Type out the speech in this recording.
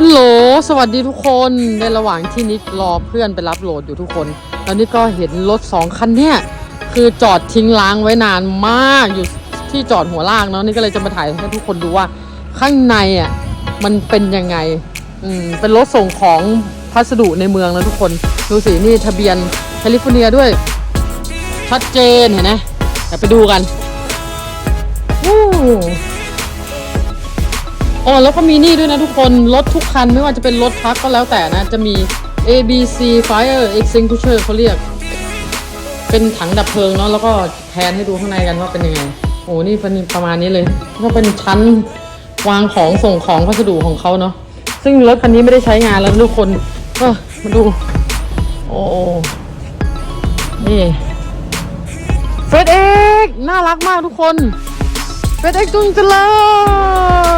ฮัลโหล สวัสดีทุกคน ในระหว่างที่นิกรอเพื่อนไปรับโหลดอยู่ทุกคน แล้วนี่ก็เห็นรถสองคันเนี่ย คือจอดทิ้งล้างไว้นานมากอยู่ที่จอดหัวลากเนาะ นี่ก็เลยจะมาถ่ายให้ทุกคนดูว่า ข้างในอะมันเป็นยังไง อืม เป็นรถส่งของพัสดุในเมืองนะทุกคน ดูสิ นี่ทะเบียนแคลิฟอร์เนียด้วย ชัดเจนเห็นไหมเดี๋ยวไปดูกันวู้ อ๋อแล้วก็มีนี่ด้วยนะทุกคน รถทุกคันไม่ว่าจะเป็นรถทักก็แล้วแต่นะ จะมี A B C Fire Extinguisher เขาเรียก เป็นถังดับเพลิงเนาะแล้วก็แทนให้ดูข้างในกันว่าเป็นยังไง โอ้นี่เป็นประมาณนี้เลยก็เป็นชั้นวางของส่งของพัสดุของเขาเนาะซึ่งรถคันนี้ไม่ได้ใช้งานแล้วทุกคนก็มาดู โอ้นี่เฟรดเอ็กน่ารักมากทุกคนเฟรดเอ็กจุงเจริญ